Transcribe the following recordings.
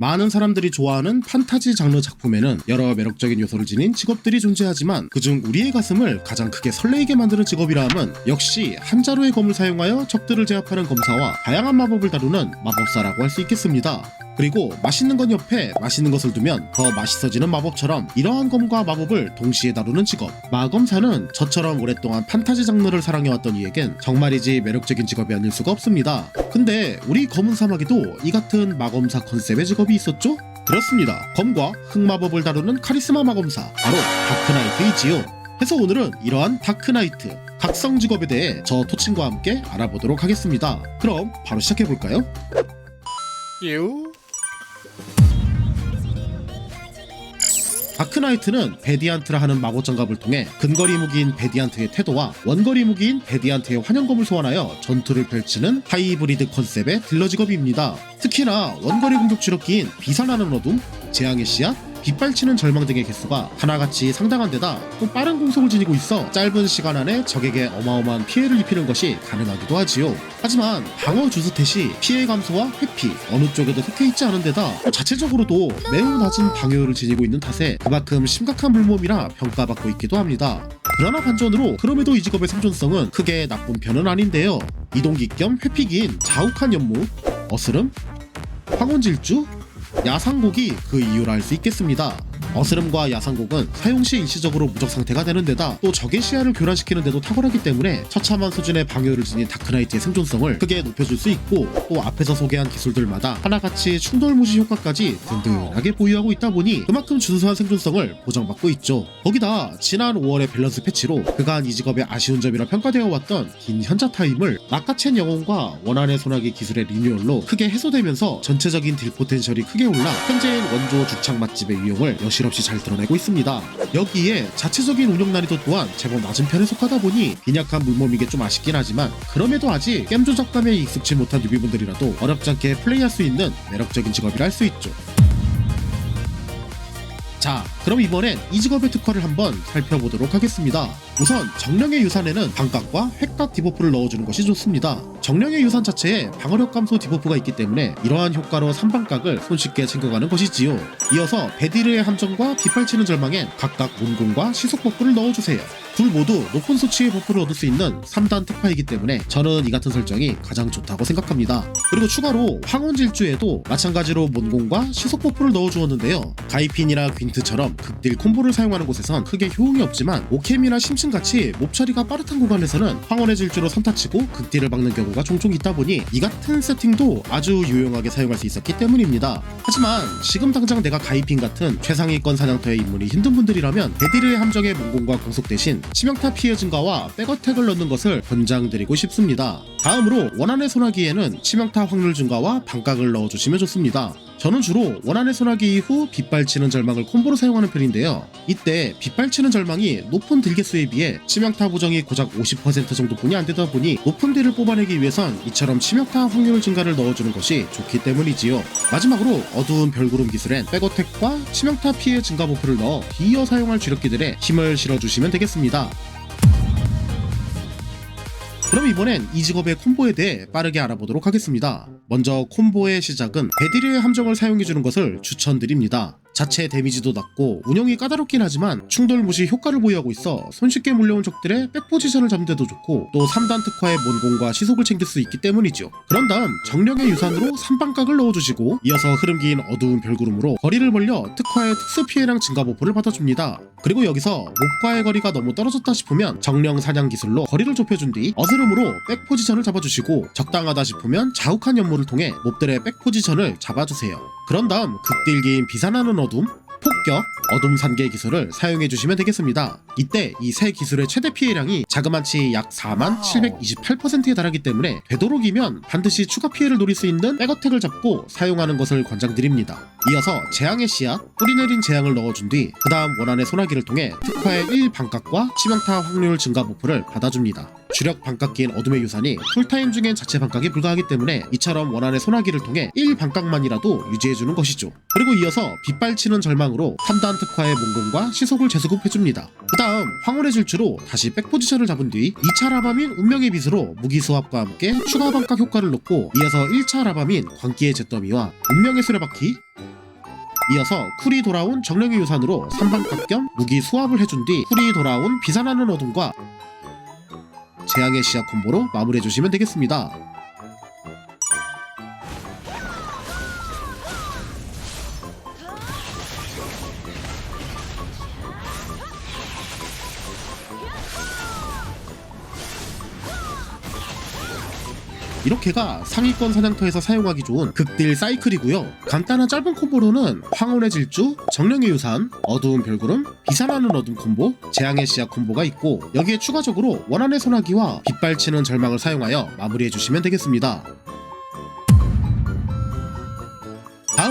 많은 사람들이 좋아하는 판타지 장르 작품에는 여러 매력적인 요소를 지닌 직업들이 존재하지만 그중 우리의 가슴을 가장 크게 설레이게 만드는 직업이라 함은 역시 한자루의 검을 사용하여 적들을 제압하는 검사와 다양한 마법을 다루는 마법사라고 할 수 있겠습니다. 그리고 맛있는 것 옆에 맛있는 것을 두면 더 맛있어지는 마법처럼 이러한 검과 마법을 동시에 다루는 직업. 마검사는 저처럼 오랫동안 판타지 장르를 사랑해왔던 이에겐 정말이지 매력적인 직업이 아닐 수가 없습니다. 근데 우리 검은 사막에도 이 같은 마검사 컨셉의 직업이 있었죠? 그렇습니다. 검과 흑마법을 다루는 카리스마 마검사 바로 다크나이트이지요. 해서 오늘은 이러한 다크나이트 각성 직업에 대해 저 토친과 함께 알아보도록 하겠습니다. 그럼 바로 시작해볼까요? 유 다크나이트는 베디안트라 하는 마법 장갑을 통해 근거리 무기인 베디안트의 태도와 원거리 무기인 베디안트의 환영검을 소환하여 전투를 펼치는 하이브리드 컨셉의 딜러 직업입니다. 특히나 원거리 공격 주력기인 비산하는 어둠, 재앙의 씨앗, 빗발치는 절망 등의 개수가 하나같이 상당한 데다 또 빠른 공속을 지니고 있어 짧은 시간 안에 적에게 어마어마한 피해를 입히는 것이 가능하기도 하지요. 하지만 방어 주스탯이 피해 감소와 회피 어느 쪽에도 속해 있지 않은 데다 또 자체적으로도 매우 낮은 방어율을 지니고 있는 탓에 그만큼 심각한 물몸이라 평가받고 있기도 합니다. 그러나 반전으로 그럼에도 이 직업의 생존성은 크게 나쁜 편은 아닌데요. 이동기 겸 회피기인 자욱한 연무, 어스름, 황혼질주, 야상곡이 그 이유라 할 수 있겠습니다. 어스름과 야상곡은 사용 시 일시적으로 무적 상태가 되는 데다 또 적의 시야를 교란시키는 데도 탁월하기 때문에 처참한 수준의 방어를 지닌 다크나이트의 생존성을 크게 높여줄 수 있고 또 앞에서 소개한 기술들마다 하나같이 충돌 무시 효과까지 든든하게 보유하고 있다 보니 그만큼 준수한 생존성을 보장받고 있죠. 거기다 지난 5월의 밸런스 패치로 그간 이 직업의 아쉬운 점이라 평가되어 왔던 긴 현자 타임을 낙가첸 영혼과 원한의 소나기 기술의 리뉴얼로 크게 해소되면서 전체적인 딜 포텐셜이 크게 올라 현재인 원조 주창 맛집의 위용을 여 실없이 잘 드러내고 있습니다. 여기에 자체적인 운영 난이도 또한 제법 낮은 편에 속하다 보니 빈약한 물몸이게 좀 아쉽긴 하지만 그럼에도 아직 게임 조작감에 익숙치 못한 뉴비분들이라도 어렵지 않게 플레이할 수 있는 매력적인 직업이라 할 수 있죠. 자, 그럼 이번엔 이 직업의 특화를 한번 살펴보도록 하겠습니다. 우선 정령의 유산에는 방각과 획각 디버프를 넣어주는 것이 좋습니다. 정령의 유산 자체에 방어력 감소 디버프가 있기 때문에 이러한 효과로 3방각을 손쉽게 챙겨가는 것이지요. 이어서 베디르의 함정과 빗발치는 절망엔 각각 문공과 시속 버프를 넣어주세요. 둘 모두 높은 수치의 버프를 얻을 수 있는 3단 특화이기 때문에 저는 이 같은 설정이 가장 좋다고 생각합니다. 그리고 추가로 황혼질주에도 마찬가지로 몬공과 시속 버프를 넣어주었는데요. 가이핀이나 귄트처럼 극딜 콤보를 사용하는 곳에선 크게 효용이 없지만 오캠이나 심슨같이 몹 처리가 빠듯한 구간에서는 황혼의 질주로 선타치고 극딜을 막는 경우가 종종 있다 보니 이 같은 세팅도 아주 유용하게 사용할 수 있었기 때문입니다. 하지만 지금 당장 내가 가이핀 같은 최상위권 사냥터의 입문이 힘든 분들이라면 데디르의 함정의 몽공과 공속 대신 치명타 피해 증가와 백어택을 넣는 것을 권장드리고 싶습니다. 다음으로 원한의 소나기에는 치명타 확률 증가와 반각을 넣어주시면 좋습니다. 저는 주로 원한의 소나기 이후 빗발치는 절망을 콤보로 사용하는 편인데요. 이때 빗발치는 절망이 높은 딜 개수에 비해 치명타 보정이 고작 50% 정도뿐이 안 되다 보니 높은 딜을 뽑아내기 위해선 이처럼 치명타 확률 증가를 넣어주는 것이 좋기 때문이지요. 마지막으로 어두운 별구름 기술엔 백어택과 치명타 피해 증가 버프를 넣어 기어 사용할 주력기들에 힘을 실어주시면 되겠습니다. 그럼 이번엔 이 직업의 콤보에 대해 빠르게 알아보도록 하겠습니다. 먼저 콤보의 시작은 베디르의 함정을 사용해주는 것을 추천드립니다. 자체 데미지도 낮고 운영이 까다롭긴 하지만 충돌 무시 효과를 보유하고 있어 손쉽게 몰려온 적들의 백포지션을 잡는 데도 좋고 또 3단 특화의 몬공과 시속을 챙길 수 있기 때문이죠. 그런 다음 정령의 유산으로 3방각을 넣어주시고 이어서 흐름 긴 어두운 별구름으로 거리를 벌려 특화의 특수 피해량 증가 버프를 받아줍니다. 그리고 여기서 몹과의 거리가 너무 떨어졌다 싶으면 정령 사냥 기술로 거리를 좁혀준 뒤 어스름으로 백 포지션을 잡아주시고 적당하다 싶으면 자욱한 연모를 통해 몹들의 백 포지션을 잡아주세요. 그런 다음 극딜기인 비산하는 어둠, 폭격, 어둠 산개 기술을 사용해 주시면 되겠습니다. 이때 이 세 기술의 최대 피해량이 자그마치 약 4만 728%에 달하기 때문에 되도록이면 반드시 추가 피해를 노릴 수 있는 백어택을 잡고 사용하는 것을 권장드립니다. 이어서 재앙의 씨앗, 뿌리 내린 재앙을 넣어준 뒤 그 다음 원한의 소나기를 통해 특화의 1반각과 치명타 확률 증가 버프를 받아줍니다. 주력 반각기인 어둠의 유산이 풀타임 중엔 자체 반각이 불가하기 때문에 이처럼 원한의 소나기를 통해 1반각만이라도 유지해주는 것이죠. 그리고 이어서 빗발치는 절망으로 3단 특화의 몽공과 시속을 재수급해줍니다. 그 다음 황홀의 질주로 다시 백포지션을 잡은 뒤 2차 라밤인 운명의 빛으로 무기 수합과 함께 추가 반각 효과를 넣고 이어서 1차 라밤인 광기의 잿더미와 운명의 수레바퀴 이어서 쿨이 돌아온 정령의 유산으로 3반값 겸 무기 수합을 해준 뒤 쿨이 돌아온 비산하는 어둠과 재앙의 시야 콤보로 마무리해 주시면 되겠습니다. 이렇게가 상위권 사냥터에서 사용하기 좋은 극딜 사이클이고요. 간단한 짧은 콤보로는 황혼의 질주, 정령의 유산, 어두운 별구름, 비산하는 어둠 콤보, 재앙의 씨앗 콤보가 있고 여기에 추가적으로 원한의 소나기와 빗발치는 절망을 사용하여 마무리해주시면 되겠습니다.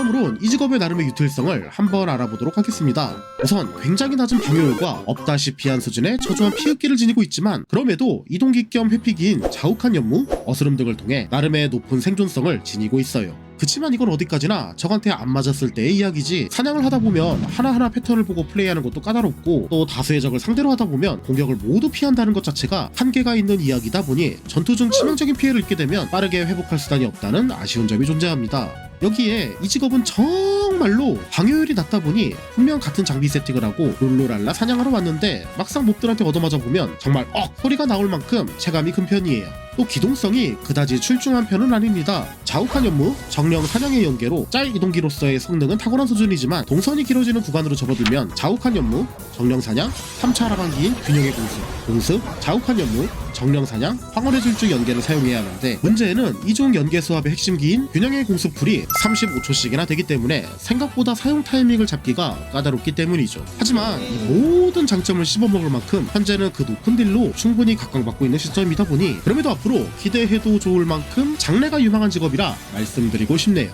다음으론 이 직업의 나름의 유틸성을 한번 알아보도록 하겠습니다. 우선 굉장히 낮은 방어율과 없다시피 한 수준의 초조한 피흡기를 지니고 있지만 그럼에도 이동기 겸 회피기인 자욱한 연무, 어스름 등을 통해 나름의 높은 생존성을 지니고 있어요. 그치만 이건 어디까지나 적한테 안 맞았을 때의 이야기지 사냥을 하다 보면 하나하나 패턴을 보고 플레이하는 것도 까다롭고 또 다수의 적을 상대로 하다 보면 공격을 모두 피한다는 것 자체가 한계가 있는 이야기다 보니 전투 중 치명적인 피해를 입게 되면 빠르게 회복할 수단이 없다는 아쉬운 점이 존재합니다. 여기에 이 직업은 정말로 방어율이 낮다 보니 분명 같은 장비 세팅을 하고 룰루랄라 사냥하러 왔는데 막상 몹들한테 얻어맞아 보면 정말 억 소리가 나올 만큼 체감이 큰 편이에요. 또 기동성이 그다지 출중한 편은 아닙니다. 자욱한 연무, 정령 사냥의 연계로 짤 이동기로서의 성능은 탁월한 수준이지만 동선이 길어지는 구간으로 접어들면 자욱한 연무, 정령 사냥, 3차 하반기인 균형의 공습, 공습, 자욱한 연무, 정령 사냥, 황혼의 질주 연계를 사용해야 하는데 문제는 이중 연계 수합의 핵심기인 균형의 공습 풀이 35초씩이나 되기 때문에 생각보다 사용 타이밍을 잡기가 까다롭기 때문이죠. 하지만 이 모든 장점을 씹어먹을 만큼 현재는 그 높은 딜로 충분히 각광받고 있는 시점이다 보니 그럼에도 앞으로 기대해도 좋을 만큼 장래가 유망한 직업이라 말씀드리고 싶네요.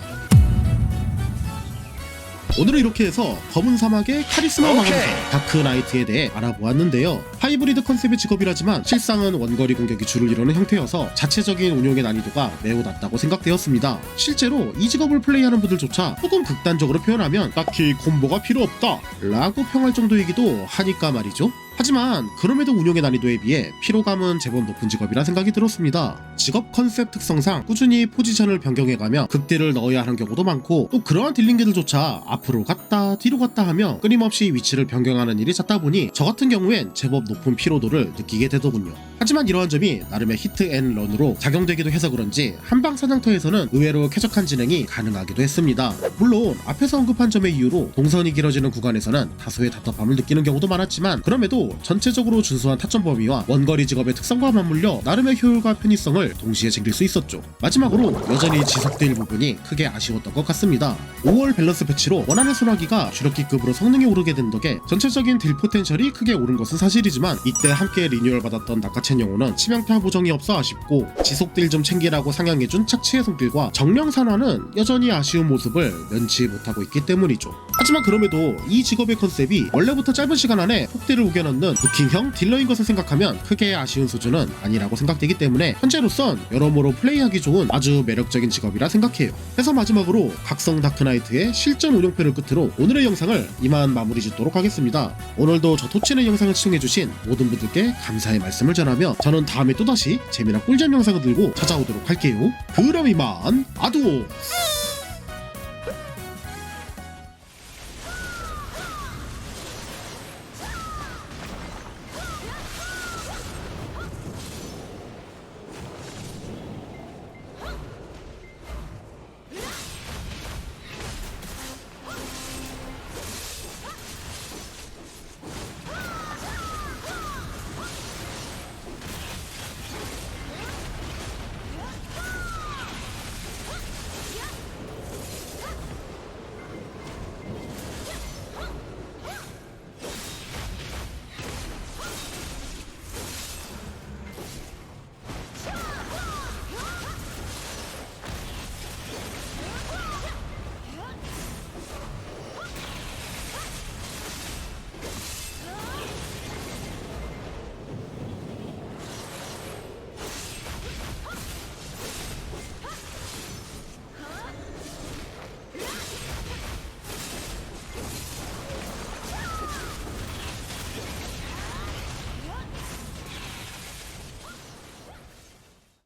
오늘은 이렇게 해서 검은 사막의 카리스마. 마검사 다크나이트에 대해 알아보았는데요. 하이브리드 컨셉의 직업이라지만 실상은 원거리 공격이 주를 이루는 형태여서 자체적인 운용의 난이도가 매우 낮다고 생각되었습니다. 실제로 이 직업을 플레이하는 분들조차 조금 극단적으로 표현하면 딱히 콤보가 필요 없다 라고 평할 정도이기도 하니까 말이죠. 하지만 그럼에도 운용의 난이도에 비해 피로감은 제법 높은 직업이라 생각이 들었습니다. 직업 컨셉 특성상 꾸준히 포지션을 변경해가며 극딜을 넣어야 하는 경우도 많고 또 그러한 딜링기들조차 앞으로 갔다 뒤로 갔다 하며 끊임없이 위치를 변경하는 일이 잦다 보니 저 같은 경우엔 제법 높은 피로도를 느끼게 되더군요. 하지만 이러한 점이 나름의 히트 앤 런으로 작용되기도 해서 그런지 한방 사냥터에서는 의외로 쾌적한 진행이 가능하기도 했습니다. 물론 앞에서 언급한 점의 이유로 동선이 길어지는 구간에서는 다소의 답답함을 느끼는 경우도 많았지만 그럼에도 전체적으로 준수한 타점 범위와 원거리 직업의 특성과 맞물려 나름의 효율과 편의성을 동시에 챙길 수 있었죠. 마지막으로 여전히 지속될 부분이 크게 아쉬웠던 것 같습니다. 5월 밸런스 패치로 원하는 소나기가 주력기급으로 성능이 오르게 된 덕에 전체적인 딜 포텐셜이 크게 오른 것은 사실이지만 이때 함께 리뉴얼 받았던 낙하 첸 영호는 치명타 보정이 없어 아쉽고 지속딜 좀 챙기라고 상향해준 착취의 손길과 정령 산화는 여전히 아쉬운 모습을 면치 못하고 있기 때문이죠. 하지만 그럼에도 이 직업의 컨셉이 원래부터 짧은 시간 안에 폭딜을 우겨넣는 부킹형 딜러인 것을 생각하면 크게 아쉬운 수준은 아니라고 생각되기 때문에 현재로선 여러모로 플레이하기 좋은 아주 매력적인 직업이라 생각해요. 해서 마지막으로 각성 다크나이트의 실전 운영편을 끝으로 오늘의 영상을 이만 마무리 짓도록 하겠습니다. 오늘도 저 토치는 영상을 시청해주신 모든 분들께 감사의 말씀을 전 하며 저는 다음에 또다시 재미난 꿀잼 영상을 들고 찾아오도록 할게요. 그럼 이만 아두오